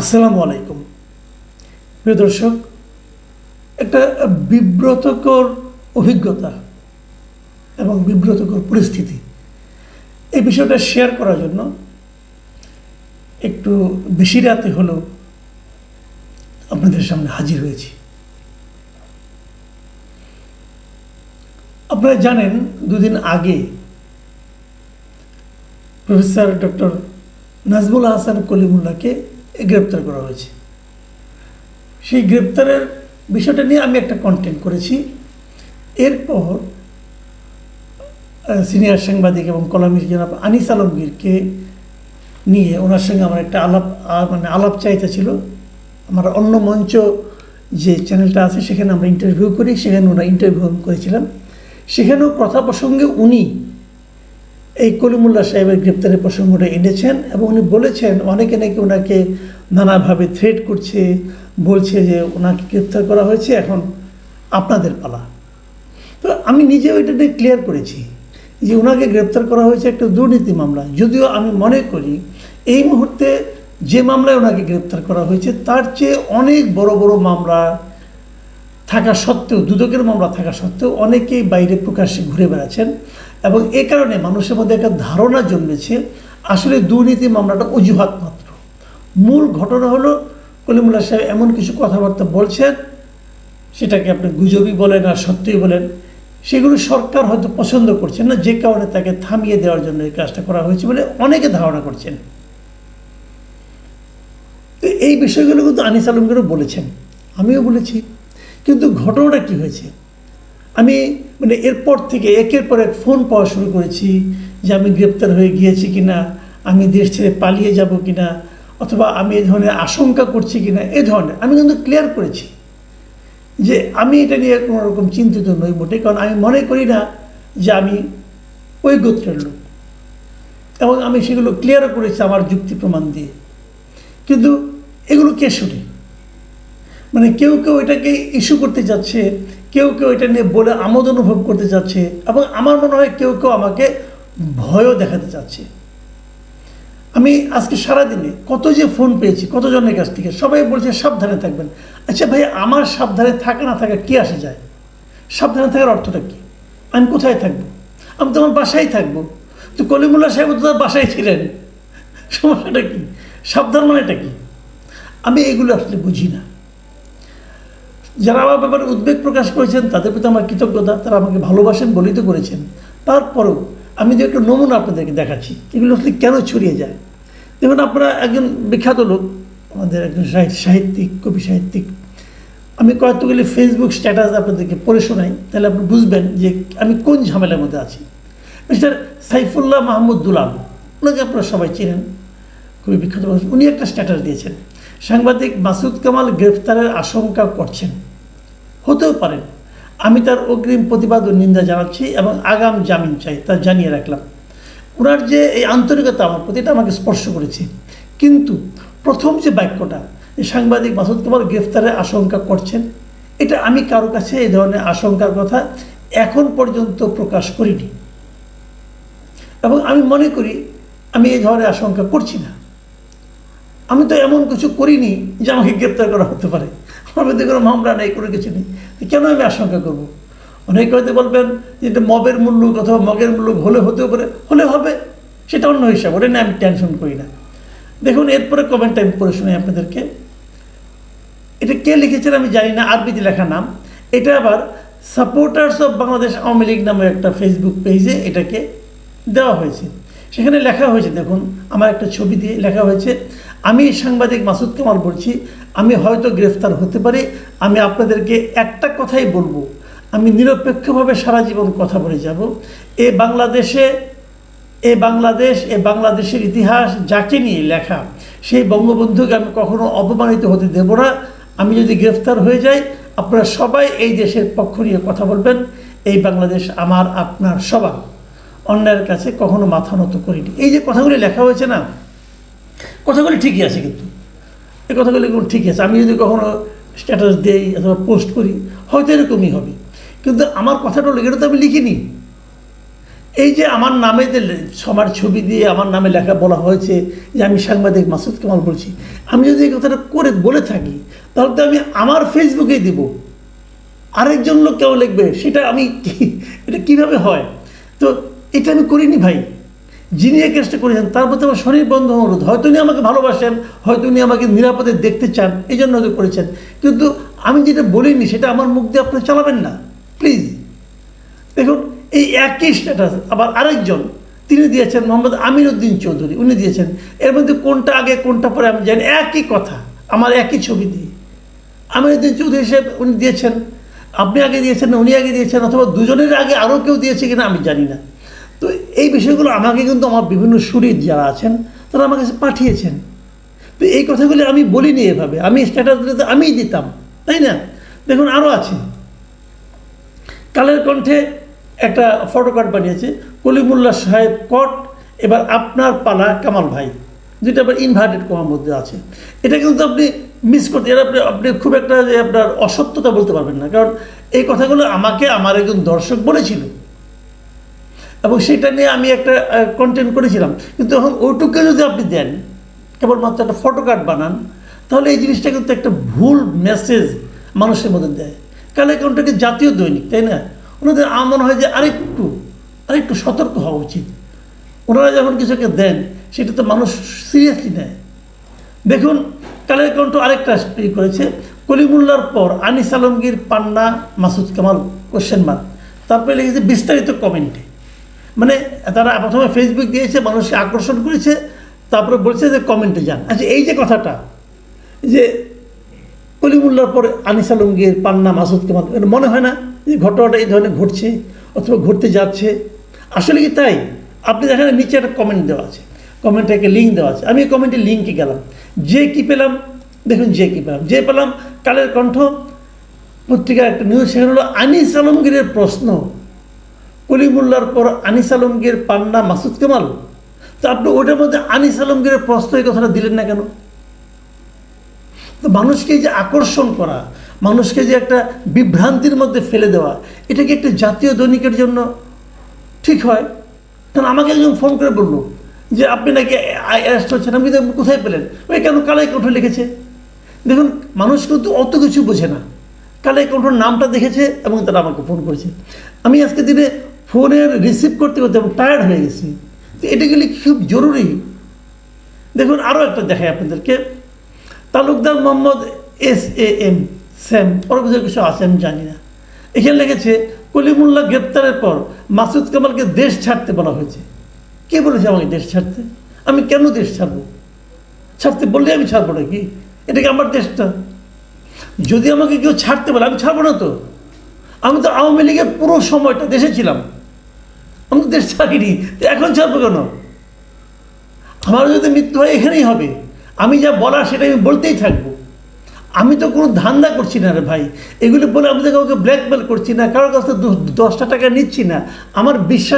আসসালামু আলাইকুম। প্রিয় দর্শক, একটা বিব্রতকর অভিজ্ঞতা এবং বিব্রতকর পরিস্থিতি এই বিষয়টা শেয়ার করার জন্য একটু বেশি রাতে হলেও আপনাদের সামনে হাজির হয়েছি। আপনারা জানেন, দুদিন আগে প্রফেসর ডক্টর নাজমুল হাসান কলিমুল্লাহকে গ্রেপ্তার করা হয়েছে। সেই গ্রেপ্তারের বিষয়টা নিয়ে আমি একটা কন্টেন্ট করেছি। এরপর সিনিয়র সাংবাদিক এবং কলামির জনাব আনিস আলমগীরকে নিয়ে ওনার সঙ্গে আমার একটা আলাপ মানে আলাপ চাইতে ছিল। আমার অন্য মঞ্চ যে চ্যানেলটা আছে, সেখানে আমরা ইন্টারভিউ করি। সেখানে ওনার ইন্টারভিউ করেছিলাম। সেখানেও কথা প্রসঙ্গে উনি এই কলিমুল্লাহ সাহেবের গ্রেপ্তারের প্রসঙ্গটা এনেছেন এবং উনি বলেছেন, অনেকে নাকি ওনাকে নানাভাবে থ্রেট করছে, বলছে যে ওনাকে গ্রেপ্তার করা হয়েছে, এখন আপনাদের পালা। তো আমি নিজেও এটা নিয়ে ক্লিয়ার করেছি যে ওনাকে গ্রেপ্তার করা হয়েছে একটা দুর্নীতি মামলা। যদিও আমি মনে করি, এই মুহূর্তে যে মামলায় ওনাকে গ্রেপ্তার করা হয়েছে, তার চেয়ে অনেক বড় বড় মামলা থাকা সত্ত্বেও, দুদকের মামলা থাকা সত্ত্বেও অনেকেই বাইরে প্রকাশ্যে ঘুরে বেড়াচ্ছেন। এবং এ কারণে মানুষের মধ্যে একটা ধারণা জন্মেছে, আসলে দুর্নীতি মামলাটা অজুহাত মাত্র। মূল ঘটনা হলো, কলিমুল্লাহ সাহেব এমন কিছু কথাবার্তা বলছেন, সেটাকে আপনি গুজবই বলেন আর সত্যিই বলেন, সেগুলো সরকার হয়তো পছন্দ করছেন না, যে কারণে তাকে থামিয়ে দেওয়ার জন্য এই কাজটা করা হয়েছে বলে অনেকে ধারণা করছেন। তো এই বিষয়গুলো কিন্তু আনিস আলমগীরও বলেছেন, আমিও বলেছি। কিন্তু ঘটনাটা কি হয়েছে? আমি মানে এরপর থেকে একের পর এক ফোন পাওয়া শুরু করেছি যে আমি গ্রেপ্তার হয়ে গিয়েছি কিনা, আমি দেশ ছেড়ে পালিয়ে যাব কিনা, অথবা আমি এ ধরনের আশঙ্কা করছি কিনা, এ ধরনের। আমি কিন্তু ক্লিয়ার করেছি যে আমি এটা নিয়ে কোনো রকম চিন্তিত নই মোটে কারণ আমি মনে করি না যে আমি ওই গোত্রের লোক। এবং আমি সেগুলো ক্লিয়ারও করেছি আমার যুক্তি প্রমাণ দিয়ে। কিন্তু এগুলো কে শুনে? মানে কেউ কেউ এটাকে ইস্যু করতে যাচ্ছে কেউ কেউ এটা নিয়ে বলে আমোদ অনুভব করতে চাচ্ছে এবং আমার মনে হয় কেউ কেউ আমাকে ভয়ও দেখাতে চাচ্ছে। আমি আজকে সারাদিনে কত যে ফোন পেয়েছি, কতজনের কাছ থেকে, সবাই বলছে সাবধানে থাকবেন। আচ্ছা ভাই, আমার সাবধানে থাকা না থাকা কি আসে যায়? সাবধানে থাকার অর্থটা কি? আমি কোথায় থাকব? আমি তো আমার বাসায় থাকব। তো কলিমুল্লাহ সাহেব তো তার বাসায় ছিলেন। সমস্যাটা কি? সাবধান মানেটা কি? আমি এগুলো আসলে বুঝি না। যারা আমার ব্যাপারে উদ্বেগ প্রকাশ করেছেন, তাদের প্রতি আমার কৃতজ্ঞতা, তারা আমাকে ভালোবাসেন বলেই তো করেছেন তারপরেও আমি যে একটা নমুনা আপনাদেরকে দেখাচ্ছি, এগুলো আসলে কেন ছড়িয়ে যায়? দেখুন, আপনারা একজন বিখ্যাত লোক, আমাদের একজন সাহিত্য সাহিত্যিক, কবি সাহিত্যিক। আমি কয়েকগুলি ফেসবুক স্ট্যাটাস আপনাদেরকে পড়ে শোনাই, তাহলে আপনি বুঝবেন যে আমি কোন ঝামেলার মধ্যে আছি। মিস্টার সাইফুল্লাহ মাহমুদ দুলাল, ওনাকে আপনারা সবাই চেনেন, খুবই বিখ্যাত উনি একটা স্ট্যাটাস দিয়েছেন। সাংবাদিক মাসুদ কামাল গ্রেফতারের আশঙ্কা করছেন। হতেও পারেন আমি তার অগ্রিম প্রতিবাদ ও নিন্দা জানাচ্ছি এবং আগাম জামিন চাই, তা জানিয়ে রাখলাম। ওনার যে এই আন্তরিকতা আমার প্রতি, এটা আমাকে স্পর্শ করেছে। কিন্তু প্রথম যে বাক্যটা সাংবাদিক মাসুদ কামাল গ্রেফতারের আশঙ্কা করছেন, এটা আমি কারও কাছে এই ধরনের আশঙ্কার কথা এখন পর্যন্ত প্রকাশ করিনি। এবং আমি মনে করি, আমি এই ধরনের আশঙ্কা করছি না। আমি তো এমন কিছু করিনি যে আমাকে গ্রেপ্তার করা হতে পারে। আমার কোনো মামলা নেই, কোনো কিছু নেই। কেন আমি আশঙ্কা করব? অনেকে হয়তো বলবেন যে এটা মবের অথবা মগের মূল্য হলে হতেও পারে, হলে হবে। সেটা অন্য হিসাব, ওটা নিয়ে আমি টেনশন করি না। দেখুন, এরপরে কমেন্টটা আমি পড়ে শোনাই আপনাদেরকে। এটা কে লিখেছেন আমি জানি না, আরবিতে লেখা নাম। এটা আবার সাপোর্টার্স অফ বাংলাদেশ আওয়ামী লীগ নামের একটা ফেসবুক পেজে এটাকে দেওয়া হয়েছে। সেখানে লেখা হয়েছে, দেখুন, আমার একটা ছবি দিয়ে লেখা হয়েছে, আমি সাংবাদিক মাসুদ কামাল বলছি, আমি হয়তো গ্রেফতার হতে পারি, আমি আপনাদেরকে একটা কথাই বলব, আমি নিরপেক্ষভাবে সারা জীবন কথা বলে যাব, এ বাংলাদেশে, এ বাংলাদেশ, এ বাংলাদেশের ইতিহাস, যাকে নিয়ে লেখা, সেই বঙ্গবন্ধুকে আমি কখনো অপমানিত হতে দেব না, আমি যদি গ্রেফতার হয়ে যাই, আপনারা সবাই এই দেশের পক্ষ নিয়ে কথা বলবেন, এই বাংলাদেশ আমার, আপনার, সবার। অন্যায়ের কাছে কখনো মাথা নত করিনি। এই যে কথাগুলি লেখা হয়েছে না, কথাগুলি ঠিকই আছে কিন্তু। এই কথাগুলি ঠিকই আছে। আমি যদি কখনো স্ট্যাটাস দেই অথবা পোস্ট করি, হয়তো এরকমই হবে। কিন্তু আমার কথাটা হলো এটা তো আমি লিখিনি। এই যে আমার নামে যে সবার ছবি দিয়ে আমার নামে লেখা বলা হয়েছে যে আমি সাংবাদিক মাসুদ কামাল বলছি, আমি যদি এই কথাটা করে বলে থাকি, তাহলে তো আমি আমার ফেসবুকেই দিব। আরেকজন লোক কেউ লিখবে? সেটা আমি এটা কীভাবে হয়? তো এটা আমি করিনি ভাই। যিনি এই কেসটা করেছেন, তার প্রতি আমার শরীর বন্ধ অনুরোধ। হয়তো উনি আমাকে ভালোবাসেন, হয়তো উনি আমাকে নিরাপদে দেখতে চান এই জন্য হয়তো করেছেন। কিন্তু আমি যেটা বলিনি, সেটা আমার মুখ দিয়ে আপনি চালাবেন না। প্লিজ। দেখুন, এই একই স্ট্যাটাস আবার আরেকজন, তিনি দিয়েছেন মোহাম্মদ আমির উদ্দিন চৌধুরী, উনি দিয়েছেন। এর মধ্যে কোনটা আগে, কোনটা পরে, আমি জানি একই কথা, আমার একই ছবি দিয়ে। আমির উদ্দিন চৌধুরী সাহেব, উনি দিয়েছেন। আপনি আগে দিয়েছেন উনি আগে দিয়েছেন, অথবা দুজনের আগে আরও কেউ দিয়েছে কিনা আমি জানি না। তো এই বিষয়গুলো আমাকে কিন্তু আমার বিভিন্ন সুরির যারা আছেন, তারা আমার কাছে পাঠিয়েছেন। তো এই কথাগুলি আমি বলিনি এভাবে। আমি স্ট্যাটাস দিলে তো আমিই দিতাম, তাই না? দেখুন আরও আছে। কালের কণ্ঠে একটা ফটো কার্ড বানিয়েছে কলিমুল্লাহ সাহেব কট এবার আপনার পালা কামাল ভাই, যেটা আবার ইনভার্টেড কমার মধ্যে আছে। এটা কিন্তু আপনি মিস করতে এটা আপনি আপনি খুব একটা যে আপনার অসত্যতা বলতে পারবেন না। কারণ এই কথাগুলো আমাকে আমার একজন দর্শক বলেছিল। এবং সেটা নিয়ে আমি একটা কন্টেন্ট করেছিলাম। কিন্তু এখন ওইটুকু যদি আপনি দেন, কেবলমাত্র একটা ফটো কার্ড বানান, তাহলে এই জিনিসটা কিন্তু একটা ভুল মেসেজ মানুষের মধ্যে দেয়। কালে কোনটাকে জাতীয় দৈনিক, তাই না? ওনাদের আমার হয় যে আরেকটু আরেকটু সতর্ক হওয়া উচিত। ওনারা যখন কিছুকে দেন, সেটা তো মানুষ সিরিয়াসলি নেয়। দেখুন, কালের কণ্ঠ আরেকটা ই করেছে, কলিমুল্লার পর আনিস আলমগীর, পান্না, মাসুদ কামাল কোশ্চেন মার্ক তারপরে লিখেছে বিস্তারিত কমেন্টে মানে তারা প্রথমে ফেসবুক দিয়েছে, মানুষকে আকর্ষণ করেছে, তারপরে বলছে যে কমেন্টে যান। আচ্ছা এই যে কথাটা, যে কলিমুল্লার পরে আনিস আলমগীর, পান্না মাসুদ কামাল এর মনে হয় না যে ঘটনাটা এই ধরনের ঘটছে অথবা ঘটতে যাচ্ছে? আসলে কি তাই? আপনি দেখেন, নিচে একটা কমেন্ট দেওয়া আছে। কমেন্টে একটা লিঙ্ক দেওয়া আছে। আমি এই কমেন্টের লিঙ্কে গেলাম। যে কি পেলাম? দেখুন, যে কি পেলাম। যে পেলাম, কালের কণ্ঠ, পত্রিকার একটা নিউজ সেখানে হলো আনিস আলমগীরের প্রশ্ন। কলিমুল্লার পর আনিস আলমগীর পান্না মাসুদ কামাল। তো আপনি ওটার মধ্যে আনিস আলমগীরের প্রশ্ন এই কথাটা দিলেন না কেন? তো মানুষকে যে আকর্ষণ করা, মানুষকে যে একটা বিভ্রান্তির মধ্যে ফেলে দেওয়া, এটা কি একটা জাতীয় দৈনিকের জন্য ঠিক হয়? কারণ আমাকে একজন ফোন করে বলল যে, আপনি নাকি অ্যারেস্ট হচ্ছেন তো কোথায় পেলেন? ওই কেন? কালাই কণ্ঠ লিখেছে। দেখুন, মানুষ কিন্তু অত কিছু বোঝে না। কালাই কণ্ঠর নামটা দেখেছে এবং তারা আমাকে ফোন করেছে। আমি আজকে দিনে ফোনের রিসিভ করতে করতে আমি টায়ার্ড হয়ে গেছি। তো এটা গেলে খুব জরুরি? দেখুন আরও একটা দেখাই আপনাদেরকে। Talukdar Mohammad S A M, Sam, ওর ভিতরে কিছু আছে আমি জানি না। এখানে লিখেছে কলিমুল্লাহ গ্রেপ্তারের পর মাসুদ কামালকে দেশ ছাড়তে বলা হয়েছে। কে বলেছে আমাকে দেশ ছাড়তে? আমি কেন দেশ ছাড়বো? ছাড়তে বললে আমি ছাড়বো নাকি? এটা কি আমার দেশটা যদি আমাকে কেউ ছাড়তে বলে, আমি ছাড়বো না তো? আমি তো আওয়ামী লীগের পুরো সময়টা দেশে ছিলাম। আমি চাকরি এখন ছাড়বো কেন? আমার যদি মৃত্যু হয়, এখানেই হবে। আমি যা বলার সেটা আমি বলতেই থাকব। আমি তো কোনো ধান্দা করছি না রে ভাই। এগুলো বলে আমি তো কাউকে ব্ল্যাকমেল করছি না, কারোর কাছে থেকে দশটা টাকা নিচ্ছি না। আমার বিশ্বাস